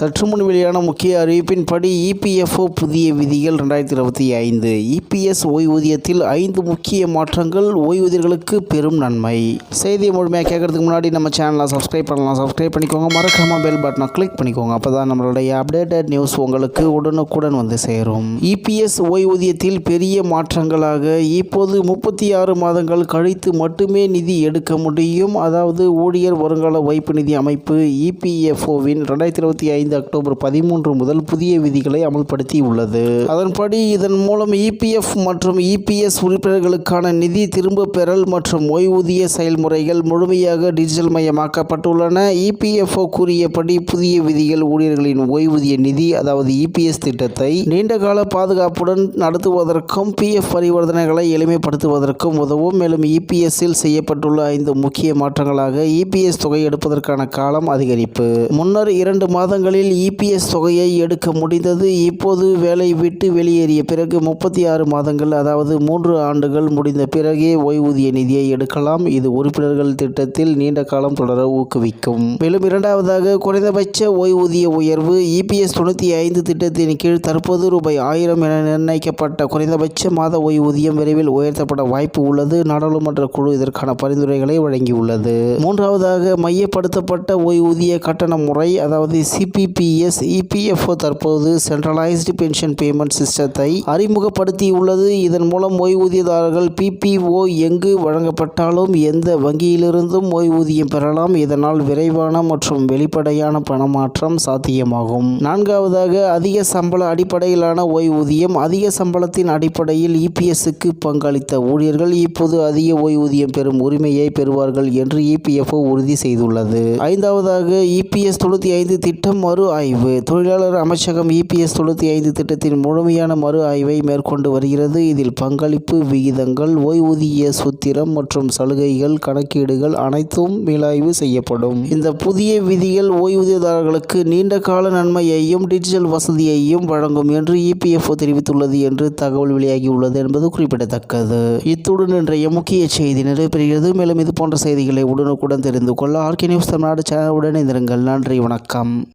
சற்று முன் வெளியான முக்கிய அறிவிப்பின்படி இபிஎஃப்ஓ புதிய விதிகள் ரெண்டாயிரத்தி இருபத்தி ஐந்து. இபிஎஸ் ஓய்வூதியத்தில் ஐந்து முக்கிய மாற்றங்கள் ஓய்வூதியர்களுக்கு பெரும் நன்மை. செய்தியை முழுமையாக கேட்கறதுக்கு முன்னாடி நம்ம சேனலை சப்ஸ்கிரைப் பண்ணலாம். சப்ஸ்கிரைப் பண்ணிக்கோங்க. மறக்காம பெல் பட்டனை கிளிக் பண்ணிக்கோங்க. அப்போ தான் நம்மளுடைய அப்டேட்டட் நியூஸ் உங்களுக்கு உடனுக்குடன் வந்து சேரும். இபிஎஸ் ஓய்வூதியத்தில் பெரிய மாற்றங்களாக இப்போது முப்பத்தி ஆறு மாதங்கள் கழித்து மட்டுமே நிதி எடுக்க முடியும். அதாவது ஊழியர் வருங்கால வைப்பு நிதி அமைப்பு இபிஎஃப்ஓவின் ரெண்டாயிரத்தி இருபத்தி ஐந்து அக்டோபர் பதிமூன்று முதல் புதிய விதிகளை அமல்படுத்தி உள்ளது அதன்படி இதன் மூலம் இபிஎஃப் மற்றும் இபிஎஸ் உறுப்பினர்களுக்கான நிதி திரும்ப பெறல் மற்றும் ஓய்வூதிய செயல்முறைகள் முழுமையாக டிஜிட்டல் மயமாக்கப்பட்டுள்ளன. இபிஎஃப்ஓ கூறியபடி புதிய விதிகள் ஊழியர்களின் ஓய்வூதிய நிதி அதாவது இபிஎஸ் திட்டத்தை நீண்டகால பாதுகாப்புடன் நடத்துவதற்கும் பிஎஃப் பரிவர்த்தனைகளை எளிமைப்படுத்துவதற்கும் உதவும். மேலும் இபிஎஸ்ஸில் செய்யப்பட்டுள்ள ஐந்து முக்கிய மாற்றங்களாக இபிஎஸ் தொகை எடுப்பதற்கான காலம் அதிகரிப்பு. முன்னர் இரண்டு மாதங்களில் இபிஎஸ் தொகையை எடுக்க முடிந்தது. இப்போது வேலை விட்டு வெளியேறிய பிறகு முப்பத்தி ஆறு மாதங்கள் அதாவது மூன்று ஆண்டுகள் முடிந்த பிறகே ஓய்வூதிய நிதியை எடுக்கலாம். இது உறுப்பினர்கள் திட்டத்தில் நீண்ட காலம் தொடர ஊக்குவிக்கும். மேலும் இரண்டாவதாக குறைந்தபட்ச ஓய்வூதிய உயர்வு இபிஎஸ் தொண்ணூற்றி ஐந்து திட்டத்தின் கீழ் தற்போது ரூபாய் ஆயிரம் என நிர்ணயிக்கப்பட்ட குறைந்தபட்ச மாத ஓய்வூதியம் விரைவில் உயர்த்தப்பட வாய்ப்பு உள்ளது. நாடாளுமன்ற குழு இதற்கான பரிந்துரைகளை வழங்கியுள்ளது. மூன்றாவதாக மையப்படுத்தப்பட்ட ஓய்வூதிய கட்டண முறை அதாவது இபிபிஎஸ் இபிஎஃப்ஓ தற்போது சென்ட்ரலைஸ்டு பென்ஷன் பேமெண்ட் சிஸ்டத்தை அறிமுகப்படுத்தியுள்ளது. இதன் மூலம் ஓய்வூதியதாரர்கள் பிபிஓ எங்கு வழங்கப்பட்டாலும் எந்த வங்கியிலிருந்தும் ஓய்வூதியம் பெறலாம். இதனால் விரைவான மற்றும் வெளிப்படையான பணமாற்றம் சாத்தியமாகும். நான்காவதாக அதிக சம்பள அடிப்படையிலான ஓய்வூதியம். அதிக சம்பளத்தின் அடிப்படையில் இபிஎஸ்க்கு பங்களித்த ஊழியர்கள் இப்போது அதிக ஓய்வூதியம் பெறும் உரிமையை பெறுவார்கள் என்று இபிஎஃப்ஓ உறுதி செய்துள்ளது. ஐந்தாவதாக இபிஎஸ் தொண்ணூற்றி ஐந்து திட்டம் மறு ஆய்வு. தொழிலாளர் அமைச்சகம் இபிஎஸ் தொண்ணூற்றி ஐந்து திட்டத்தின் முழுமையான மறு ஆய்வை மேற்கொண்டு வருகிறது. இதில் பங்களிப்பு விகிதங்கள் ஓய்வூதிய சூத்திரம் மற்றும் சலுகைகள் கணக்கீடுகள் அனைத்தும் மீளாய்வு செய்யப்படும். இந்த புதிய விதிகள் ஓய்வூதியதாரர்களுக்கு நீண்ட கால நன்மையையும் டிஜிட்டல் வசதியையும் வழங்கும் என்று இபிஎஃப்ஓ தெரிவித்துள்ளது என்று தகவல் வெளியாகியுள்ளது என்பது குறிப்பிடத்தக்கது. இத்துடன் இன்றைய முக்கிய செய்தி நிறைவேறுகிறது மேலும் இது போன்ற செய்திகளை உடனுக்குடன் தெரிந்து கொள்ள ஆர்கே நியூஸ் தமிழ்நாடு சேனலுடன் இணைந்திருங்கள். நன்றி வணக்கம்.